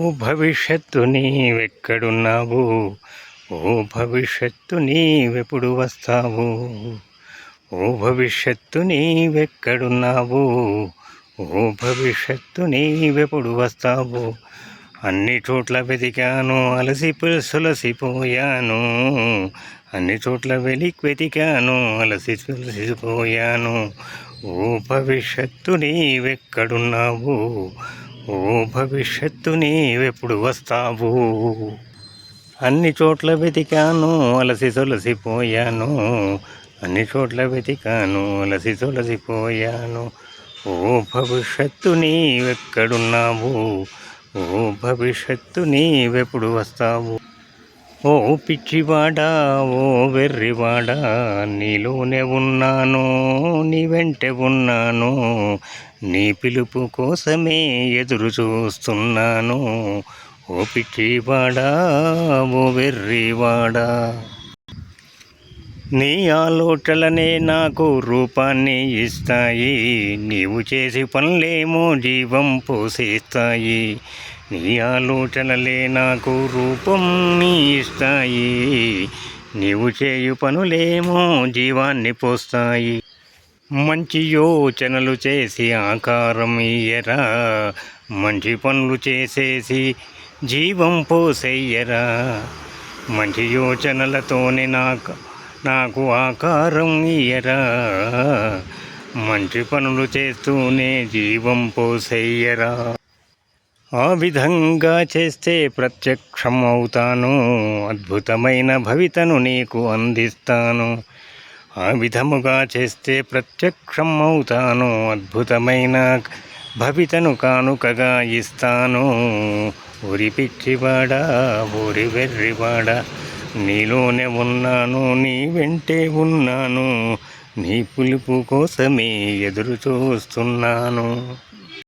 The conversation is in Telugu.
ఓ భవిష్యత్తు నీవెక్కడున్నావు? ఓ భవిష్యత్తు నీవెప్పుడు వస్తావు? ఓ భవిష్యత్తు నీవెక్కడున్నావు? ఓ భవిష్యత్తు నీవెప్పుడు వస్తావు? అన్ని చోట్ల వెతికాను అలసి సులసిపోయాను అన్ని చోట్ల వెలి వెతికాను అలసి తులసిపోయాను ఓ భవిష్యత్తు నీవెక్కడున్నావు? ఓ భవిష్యత్తు నీవెప్పుడు వస్తావు? అన్ని చోట్ల వెతికాను అలసి తొలసిపోయాను అన్ని చోట్ల వెతికాను అలసి తొలసిపోయాను ఓ భవిష్యత్తు నీవెక్కడున్నావు? ఓ భవిష్యత్తు నీవెప్పుడు వస్తావు? ఓ పిచ్చివాడా ఓ వెర్రివాడా నీలోనే ఉన్నాను నీ వెంటే ఉన్నాను నీ పిలుపు కోసమే ఎదురు చూస్తున్నాను. ఓ పిచ్చివాడా ఓ వెర్రివాడా నీ ఆలోచనలనే నాకు రూపాన్ని ఇస్తాయి నీవు చేసి పనులేమో జీవం పోసేస్తాయి. నీ ఆలోచనలే నాకు రూపం ఇస్తాయి నీవు చేయు పనులేమో జీవాన్ని పోస్తాయి. మంచి యోచనలు చేసి ఆకారం ఇయ్యరా. మంచి పనులు చేసేసి జీవం పోసేయ్యరా. మంచి యోచనలతోనే నాకు నాకు ఆకారం ఇయ్యరా. మంచి పనులు చేస్తూనే జీవం పోసేయ్యరా. ఆ విధంగా చేస్తే ప్రత్యక్షం అవుతాను అద్భుతమైన భవితను నీకు అందిస్తాను. ఆ విధముగా చేస్తే ప్రత్యక్షం అవుతాను అద్భుతమైన భవితను కానుకగా ఇస్తాను. ఊరి పిచ్చివాడా ఊరి వెర్రివాడా నీలోనే ఉన్నాను నీ వెంటే ఉన్నాను నీ పులుపు కోసమే ఎదురు చూస్తున్నాను